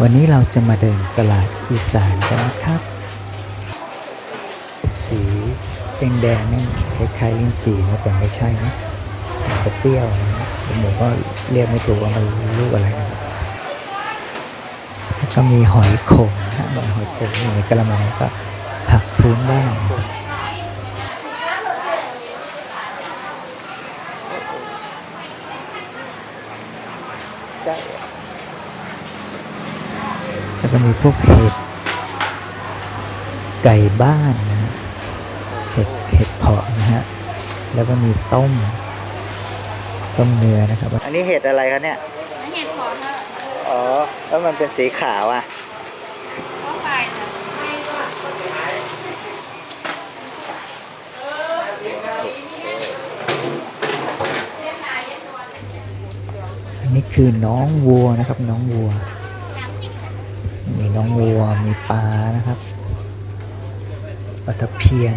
วันนี้เราจะมาเดินตลาดอีสานกันนะครับ สีแดงแดงนี่คล้ายๆลิ้นจี่นะแต่ไม่ใช่นะมันจะเปรี้ยวนะผมก็เรียกไม่ถูกว่ามันลูกอะไรนะครับแล้วก็มีหอยโข่งนะหอยโข่งอยู่ในกระมังแล้วก็ผักพื้นบ้านนะครับ แล้วก็มีพวกเห็ดไก่บ้านนะฮะเห็ดเห็ดเพาะนะฮะแล้วก็มีต้ม ต้มเนื้อนะครับ อันนี้เห็ดอะไรครับเนี่ย ไม่เห็นพอเท่าอ๋อ แล้วมันเป็นสีขาวอะเข้าไปนะไม่ว่าอันนี้คือน้องวัวนะครับ น้องวัว มีน้องวัว มีปลานะครับปลาตะเพียน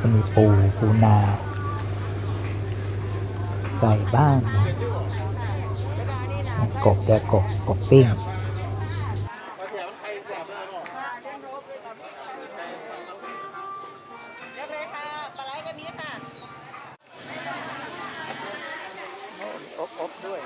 ก็มีปูปูนาไก่บ้านกบแดกกบกบปิ้งบอบด้วย